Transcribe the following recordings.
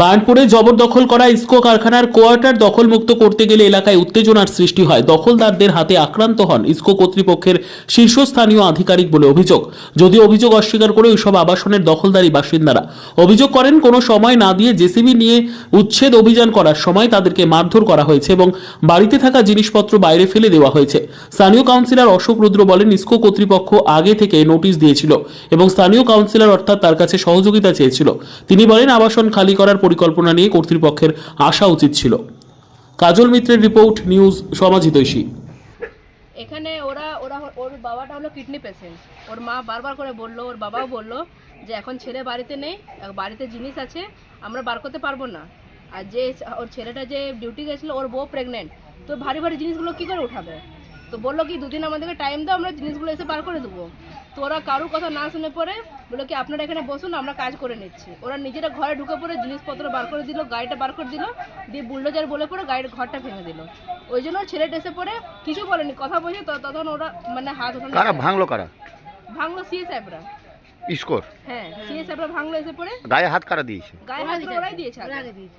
বার্নপুরে জবরদখল করা ইস্কো কারখানার কোয়ার্টার দখলমুক্ত করতে গেলে এলাকায় উত্তেজনার সৃষ্টি হয়। দখলদারদের হাতে আক্রান্ত হন ইস্কো কর্তৃপক্ষের শীর্ষস্থানীয় আধিকারিক বলে অভিযোগ। যদিও অভিযোগ অস্বীকার করে ওইসব আবাসনের দখলদারি বাসিন্দারা অভিযোগ করেন, কোনো সময় না দিয়ে জেসিবি নিয়ে উচ্ছেদ অভিযান করার সময় তাদেরকে মারধর করা হয়েছে এবং বাড়িতে থাকা জিনিসপত্র বাইরে ফেলে দেওয়া হয়েছে। স্থানীয় কাউন্সিলর অশোক রুদ্র বলেন, ইস্কো কর্তৃপক্ষ আগে থেকে নোটিশ দিয়েছিল এবং স্থানীয় কাউন্সিলর অর্থাৎ তার কাছে সহযোগিতা চেয়েছিল। তিনি বলেন, আবাসন খালি করার পরিকল্পনা নিয়ে কর্তৃপক্ষের আসা উচিত ছিল। কাজল মিত্রের রিপোর্ট, নিউজ সমাজিতৈষী এখানে ওরা ওরা, ওর বাবাটা হলো কিডনি পেশেন্ট। ওর মা বারবার করে বলল, ওর বাবাও বলল যে এখন ছেলে বাড়িতে নেই, বাড়িতে জিনিস আছে, আমরা বার করতে পারব না। আর যে ওর ছেলেটা যে ডিউটি গেছিল, ওর বউ প্রেগনেন্ট তো ভারী ভারী জিনিসগুলো কী করে উঠাবে? তো বলল কি দুদিন আমাদেরকে টাইম দাও আমরা জিনিসগুলো এসে বার করে দেবো। তো ওরা কারোর কথা না শুনে পরে বলল কি আপনারা এখানে বসুন আমরা কাজ করে নিচ্ছি। ওরা নিজেরা ঘরে ঢুকে পড়ে জিনিসপত্র বার করে দিল গাড়িটা বার করে দিল দিয়ে বুলডোজার বলে পরে গাড়ির ঘরটা ভেঙে দিল। ওই জন্য ছেলেটা এসে পরে কিছু বলেনি কথা বলছে তখন ওরা মানে হাত কারা ভাঙলো কারা? ভাঙলো সিএ সাহেবরা স্কোর? হ্যাঁ সাহেবরা ভাঙলো এসে পরে গায়ে হাত কারা দিয়েছে? গায়ে হাত ওরাই দিয়েছে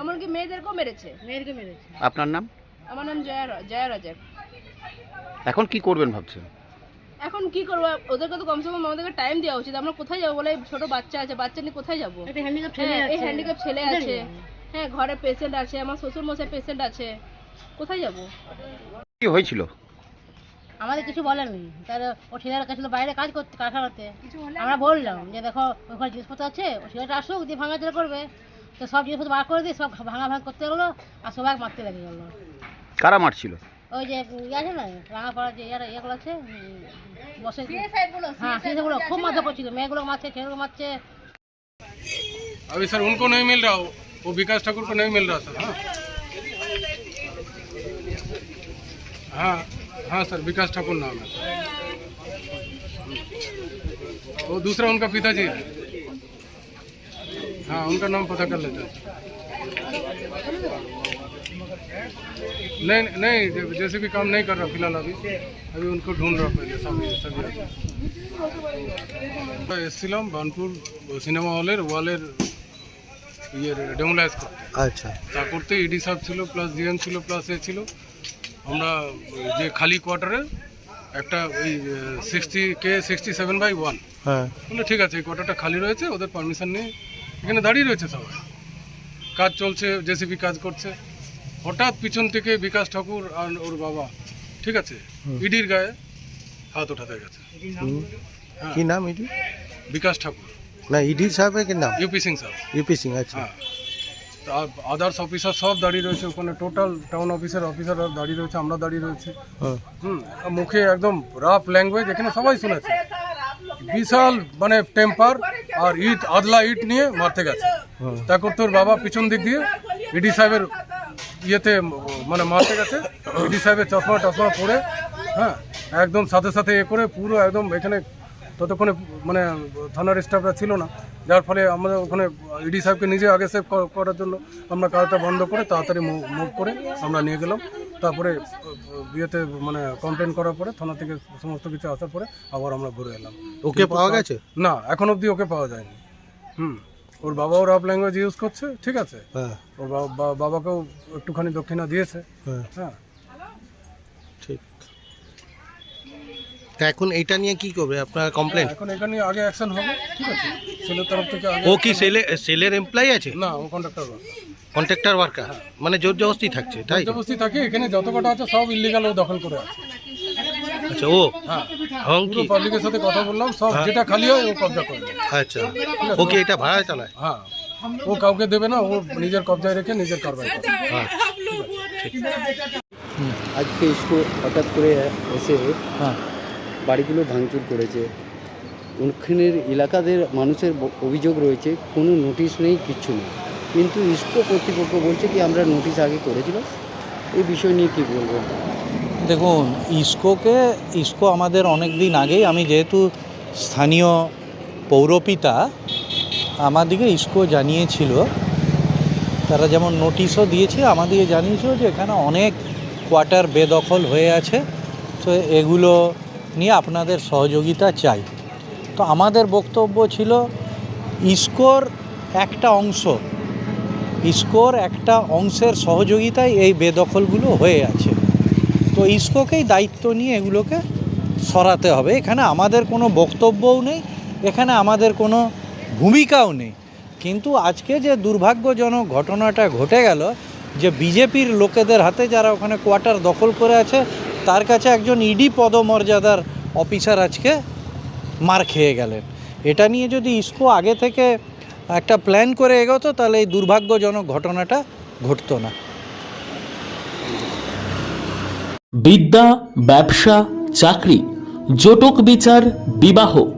এমনকি মেয়েদেরকেও মেরেছে। মেয়েদেরকে মেরেছে। আপনার নাম? আমার নাম জয়া জয়া রাজাক। এখন কি করবেন ভাবছেন? এখন কি করব? ওদেরকে তো কমসে কম আমাদেরকে টাইম দেওয়া উচিত। আমরা কোথায় যাব বলে ছোট বাচ্চা আছে বাচ্চা নিয়ে কোথায় যাব? হ্যাঁ এই হ্যান্ডিক্যাপ ছেলে আছে। হ্যাঁ ঘরে পেশেন্ট আছে আমার শ্বশুর মশাই পেশেন্ট আছে। কোথায় যাব? কি হয়েছিল? আমাদের কিছু বলেননি তার ও ছেলেরা গেছিল বাইরে কাজ করতে কারখানাতে। আমরা বললাম যে দেখো ওখানে জিনিসপত্র আছে ও ছেলেটা আসুক দিয়ে ভাঙাচোরা করবে। তো সব জিনিসপত্র বার করে দিয়ে সব ভাঙা ভাঙা করতে গেলো আর সবাই মারতে লেগে গেলো। কারা মারছিল? ওই যে ইয়ে আছে না রাঙাপাড়া যে ইয়ারা ইয়েগুলো আছে উম, বসে হ্যাঁ সেগুলো খুব মাথা করছিল মেয়েগুলো মারছে ছেলেগুলো মারছে अभी सर उनको नहीं मिल रहा वो- वो विकास ठाकुर को नहीं मिल रहा सर हाँ हाँ हाँ सर विकास ठाकुर नाम है वो दूसरा उनका पिताजी है हाँ उनका नाम पता कर लेते हैं नहीं नहीं ज- जैसे भी काम नहीं कर रहा फिलहाल अभी अभी उनको ढूंढ रहा पहले सभी सभी এসছিলাম বানপুর সিনেমা হলের ওয়ালের ইয়ের ডেমোলাইজ করতে আচ্ছা তা করতে ইডি সাহেব ছিল প্লাস জিএম ছিল প্লাস এ ছিল আমরা ওই যে খালি কোয়ার্টারে একটা ওই sixty K sixty seven by one হ্যাঁ বলে ঠিক আছে এই কোয়ার্টারটা খালি রয়েছে ওদের পারমিশন নিয়ে এখানে দাঁড়িয়ে রয়েছে সবাই কাজ চলছে জেসিবি কাজ করছে হঠাৎ পিছন থেকে বিকাশ ঠাকুর আর ওর বাবা ঠিক আছে? ইডির গায়ে হাত ওঠাতে গেছে। হ্যাঁ, কি নাম এটি বিকাশ ঠাকুর। না ইডি সাহেবের কি নাম? ইউপি সিং সাহেব ইউপি সিং আচ্ছা। হ্যাঁ। আদার্স অফিসার সব দাঁড়িয়ে রয়েছে ওখানে টোটাল টাউন অফিসার অফিসাররা দাঁড়িয়ে রয়েছে আমরা দাঁড়িয়ে রয়েছি। হ্যাঁ হুম মুখে একদম রাফ ল্যাঙ্গুয়েজ এখানে সবাই শুনেছে। বিশাল মানে টেম্পার আর ইট আদলা ইট নিয়ে মারতে গেছে। তারপর তোর বাবা পিছন দিক দিয়ে ইডি সাহেবের ইয়েতে মানে মারতে গেছে ইডি সাহেবের চশমা টশমা পরে হ্যাঁ একদম সাথে সাথে এ করে পুরো একদম এখানে ততক্ষণে মানে থানার স্টাফরা ছিল না। যার ফলে আমরা ওখানে ইডি সাহেবকে নিজে আগে সেভ করার জন্য আমরা কাজটা বন্ধ করে তাড়াতাড়ি মুভ করে আমরা নিয়ে গেলাম। তারপরে বিয়েতে মানে কমপ্লেন করার পরে থানা থেকে সমস্ত কিছু আসার পরে আবার আমরা ঘুরে এলাম। ওকে পাওয়া গেছে? না এখন অবধি ওকে পাওয়া যায়নি। হুম। ওর বাবাও রাফ ল্যাঙ্গুয়েজ ইউজ করছে ঠিক আছে? হ্যাঁ। ওর বাবাকেও একটুখানি দক্ষিণা দিয়েছে। হ্যাঁ। হ্যাঁ। ঠিক। তা এখন এইটা নিয়ে কি করবে? আপনার কমপ্লেন এখন এখানে আগে অ্যাকশন হবে ঠিক আছে? ছেলের তরফ থেকে ও কি সেলে সেলের এমপ্লয়ি আছে? না ও কন্ট্রাক্টর কন্ট্রাক্টর ওয়ার্কার মানে জোর জবস্তি থাকছে তাই তো? জবরদস্তি থাকে এখানে যত কটা আছে সব ইলিগাল ও দখল করে আছে। আচ্ছা ও? হ্যাঁ। এবং পুরো কি পাবলিকের সাথে কথা বললাম সব যেটা খালি হয় ও কবজা করে নেয়। আচ্ছা। ও কি এটা ভাড়া চালায়? হ্যাঁ। ও কাউকে দেবে না ও নিজের কবজায় রেখে নিজের কারবাই করে। হ্যাঁ। আজকে স্কুল হঠাৎ করে এসে হ্যাঁ। বাড়িগুলো ভাঙচুর করেছে। ওখানের এলাকাদের মানুষের অভিযোগ রয়েছে কোনো নোটিশ নেই কিচ্ছু নেই। কিন্তু ইস্কো কর্তৃপক্ষ বলছে কি আমরা নোটিশ আগে করেছিলাম। এই বিষয় নিয়ে কি বলব? দেখুন ইস্কোকে ইস্কো আমাদের অনেক দিন আগেই আমি যেহেতু স্থানীয় পৌরপিতা আমাদিকে ইস্কো জানিয়েছিল। তারা যেমন নোটিশও দিয়েছে আমাদেরকে জানিয়েছিল যে এখানে অনেক কোয়ার্টার বেদখল হয়ে আছে। তো এগুলো নিয়ে আপনাদের সহযোগিতা চাই। তো আমাদের বক্তব্য ছিল, ইস্কোর একটা অংশ, ইস্কোর একটা অংশের সহযোগিতায় এই বেদখলগুলো হয়ে আছে। তো ইস্কোকেই দায়িত্ব নিয়ে এগুলোকে সরাতে হবে। এখানে আমাদের কোনো বক্তব্যও নেই। এখানে আমাদের কোনো ভূমিকাও নেই। কিন্তু আজকে যে দুর্ভাগ্যজনক ঘটনাটা ঘটে গেল, যে বিজেপির লোকেদের হাতে যারা ওখানে কোয়ার্টার দখল করে আছে, তার কাছে একজন ইডি পদমর্যাদার অফিসার আজকে মার খেয়ে গেলেন। এটা নিয়ে যদি ইস্কো আগে থেকে একটা প্ল্যান করে এগোতো, তাহলে এই দুর্ভাগ্যজনক ঘটনাটা ঘটতো না। বিদ্যা, ব্যবসা, চাকরি, জটক বিচার, বিবাহ।